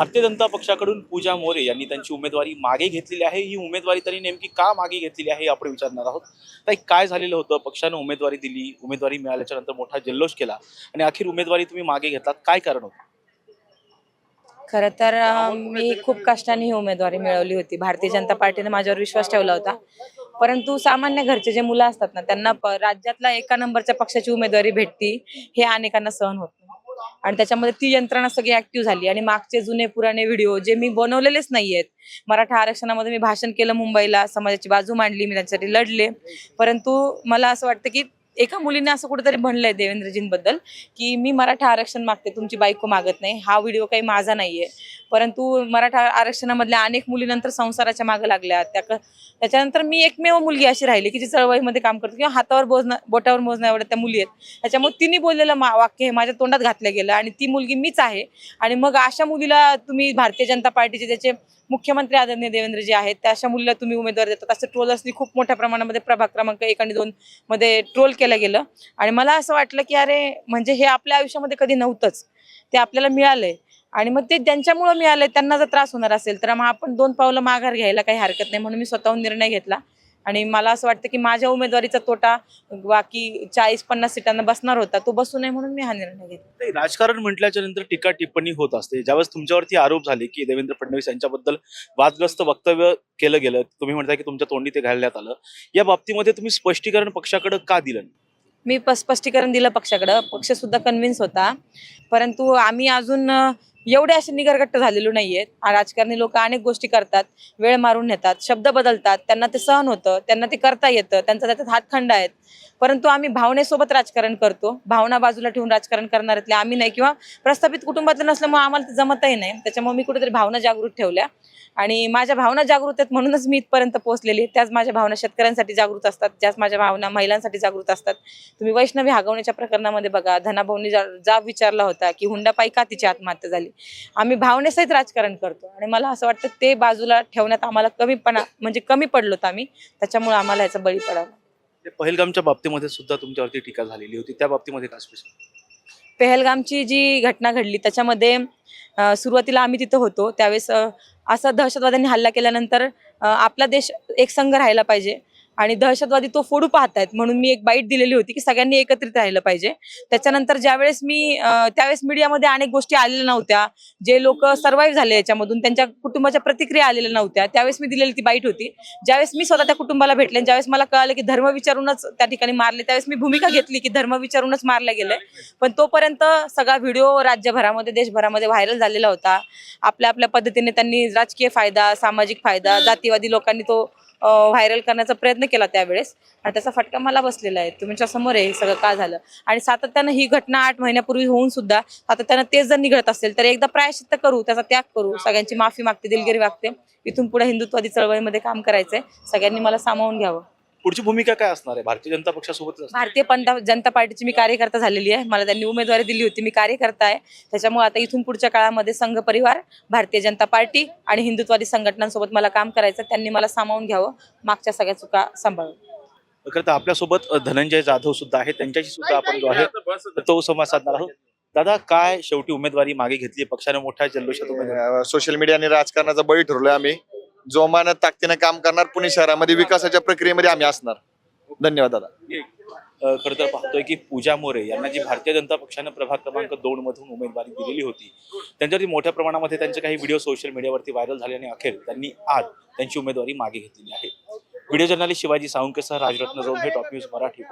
भारतीय जनता पक्षाकडून पूजा मोरे यांनी त्यांची उमेदवारी मागे घेतलेली आहे. ही उमेदवारी त्यांनी नेमकी का मागे घेतलेली आहे हे आपण विचारणार आहोत. ताई काय झालेलं होतं? पक्षानं उमेदवारी दिली उमेदवारी मिळाल्याच्या नंतर मोठा जल्लोष केला आणि अखेर उमेदवारी तुम्ही मागे घेतलात. काय कारण होतं? खरं तर मी खूप कष्टाने ही उमेदवारी मिळवली होती. भारतीय जनता पार्टीने माझ्यावर विश्वास ठेवला होता. परंतु सामान्य घरचे जे मुलं असतात ना त्यांना राज्यातला एका नंबरच्या पक्षाची उमेदवारी भेटती हे अनेकांना सहन होत आणि त्याच्यामध्ये ती यंत्रणा सगळी ऍक्टिव्ह झाली. आणि मागचे जुने पुराणे व्हिडिओ जे मी बनवलेलेच नाहीयेत. मराठा आरक्षणामध्ये मी भाषण केलं मुंबईला समाजाची बाजू मांडली मी त्यांच्यासाठी लढले. परंतु मला असं वाटतं की एका मुलीने असं कुठेतरी म्हणलंय देवेंद्रजींबद्दल की मी मराठा आरक्षण मागते तुमची बायको मागत नाही हा व्हिडिओ काही माझा नाहीये. परंतु मराठा आरक्षणामधल्या अनेक मुली नंतर संसाराच्या मागे लागल्या त्या त्याच्यानंतर मी एकमेव मुलगी अशी राहिली की जी चळवळीमध्ये काम करते किंवा हातावर बोजणं बोटावर मोजण्या एवढ्या त्या मुली आहेत. त्याच्यामुळे तिने बोललेलं मा वाक्य हे माझ्या तोंडात घातलं गेलं आणि ती मुलगी मीच आहे. आणि मग अशा मुलीला तुम्ही भारतीय जनता पार्टीचे त्याचे मुख्यमंत्री आदरणीय देवेंद्रजी आहेत त्या अशा मुलीला तुम्ही उमेदवार देतात. असं ट्रोलर्सनी खूप मोठ्या प्रमाणामध्ये प्रभाग क्रमांक एक आणि दोन मध्ये ट्रोल केलं गेलं. आणि मला असं वाटलं की अरे म्हणजे हे आपल्या आयुष्यामध्ये कधी नव्हतंच. ते आपल्याला मिळालंय. आणि मग ते ज्यांच्यामुळं मिळालंय त्यांना जर त्रास होणार असेल तर मग आपण दोन पावलं माघार घ्यायला काही हरकत नाही म्हणून मी स्वतःहून निर्णय घेतला. आणि मला असं वाटतं की माझ्या उमेदवारीचा तोटा बाकी चाळीस पन्नास सीटांना बसणार होता तो बसू नये म्हणून मी हा निर्णय घेतला. नाही, राजकारण म्हटल्याच्या नंतर टीका टिप्पणी होत असते. ज्यावेळेस तुमच्यावरती आरोप झाले की देवेंद्र फडणवीस यांच्याबद्दल वादग्रस्त वक्तव्य केलं गेलं तुम्ही म्हणताय की तुमच्या तोंडी ते घालण्यात आलं. या बाबतीमध्ये तुम्ही स्पष्टीकरण पक्षाकडे का दिलं? मी स्पष्टीकरण दिलं पक्षाकडं. पक्ष सुद्धा कन्व्हिन्स होता. परंतु आम्ही अजून एवढे असे निगरगट्ट झालेलो नाहीयेत. राजकारणी लोक अनेक गोष्टी करतात. वेळ मारून नेतात. शब्द बदलतात. त्यांना ते सहन होतं. त्यांना ते करता येतं. त्यांचा त्याच्यात हातखंड आहेत. परंतु आम्ही भावनेसोबत राजकारण करतो. भावना बाजूला ठेवून राजकारण करणाऱ्यातले आम्ही नाही किंवा प्रस्थापित कुटुंबातलं नसल्यामुळे आम्हाला ते जमतही नाही. त्याच्यामुळे मी कुठेतरी भावना जागृत ठेवल्या. आणि माझ्या भावना जागृत आहेत म्हणूनच मी इथपर्यंत पोहोचलेली त्याच माझ्या भावना शेतकऱ्यांसाठी जागृत असतात. ज्याच माझ्या भावना महिलांसाठी जागृत असतात. तुम्ही वैष्णवी हागवण्याच्या प्रकरणामध्ये बघा. धनाभाऊनी जा- विचारला होता की हुंडापायी का तिची आत्महत्या झाली? आम्ही भावनेसहित राजकारण करतो. आणि मला असं वाटतं ते बाजूला ठेवण्यात आम्हाला कमीपणा म्हणजे कमी पडलोत आम्ही त्याच्यामुळे आम्हाला याचा बळी पडावा. ते पहलगामच्या बाबतीमध्ये सुद्धा तुमच्यावरती टीका झालेली होती. त्या बाबतीमध्ये काय स्पेशल पेहलगामची जी घटना घडली त्याच्यामध्ये सुरुवातीला आम्ही तिथं होतो. त्यावेळेस असा दहशतवाद्यांनी हल्ला केल्यानंतर आपला देश एक संघ राहायला पाहिजे. आणि दहशतवादी तो फोडू पाहतायत. म्हणून मी एक बाईट दिलेली होती की सगळ्यांनी एकत्रित राहिलं पाहिजे. त्याच्यानंतर ज्यावेळेस मी त्यावेळेस मीडियामध्ये अनेक गोष्टी आलेल्या नव्हत्या. जे लोक सर्व्हाइव्ह झाले याच्यामधून त्यांच्या कुटुंबाच्या प्रतिक्रिया आलेल्या नव्हत्या. त्यावेळेस मी दिलेली ती बाईट होती. ज्यावेळेस मी स्वतः त्या कुटुंबाला भेटले आणि ज्यावेळेस मला कळलं की धर्म विचारूनच त्या ठिकाणी मारले त्यावेळेस मी भूमिका घेतली की धर्म विचारूनच मारलं गेलंय पण तोपर्यंत सगळा व्हिडिओ राज्यभरामध्ये देशभरामध्ये व्हायरल झालेला होता. आपल्या आपल्या पद्धतीने त्यांनी राजकीय फायदा सामाजिक फायदा जातीवादी लोकांनी तो व्हायरल करण्याचा प्रयत्न केला त्यावेळेस. आणि त्याचा फटका मला बसलेला आहे. तुमच्यासमोर आहे हे सगळं का झालं? आणि सातत्यानं ही घटना आठ महिन्यापूर्वी होऊन सुद्धा सातत्यानं तेच जर निघत असेल तर एकदा प्रायश्चित्त करू त्याचा त्याग करू. सगळ्यांची माफी मागते दिलगिरी मागते इथून पुढे हिंदुत्वादी चळवळीमध्ये काम करायचंय. सगळ्यांनी मला सामावून घ्यावं. पुढची भूमिका काय असणार आहे? भारतीय जनता पक्षासोबतच असणार भारतीय पंता जनता पार्टीची मी कार्यकर्ता झालेली आहे. मला त्यांनी उमेदवारी दिली होती. मी कार्यकर्ता आहे. त्याच्यामुळे आता इथून पुढच्या काळामध्ये संघ परिवार भारतीय जनता पार्टी आणि हिंदुत्वादी संघटनांसोबत मला काम करायचं त्यांनी मला सामावून घ्यावं. मागच्या सगळ्या चुका सांभाळून. खरं तर आपल्यासोबत अ, धनंजय जाधव सुद्धा आहे. त्यांच्याशी सुद्धा आपण जो आहे तो संवाद साधणार आहोत. दादा काय शेवटी उमेदवारी मागे घेतली? पक्षाने मोठ्या जल्लोषात उमेदवारी सोशल मीडिया आणि राजकारणाचा बळी ठरलोय आम्ही. जोमानं ताकदीनं काम करणार पुणे शहरामध्ये विकासाच्या प्रक्रियेमध्ये आम्ही असणार. धन्यवाद दादा. खरं तर पाहतोय की पूजा मोरे यांना जी भारतीय जनता पक्षानं प्रभाग क्रमांक दोन मधून उमेदवारी दिलेली होती त्यांच्यावरती मोठ्या प्रमाणामध्ये त्यांचे काही व्हिडिओ सोशल मीडियावरती व्हायरल झाले आणि अखेर त्यांनी आज त्यांची उमेदवारी मागे घेतलेली आहे. व्हिडिओ जर्नलिस्ट शिवाजी सावंकेसह राजरत्न जोम हे टॉप न्यूज मराठी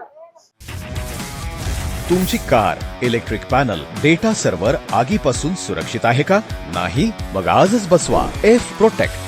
तुमची car electric panel data server आगीपासून सुरक्षित आहे का? नाही? मग आजच बसवा. F protect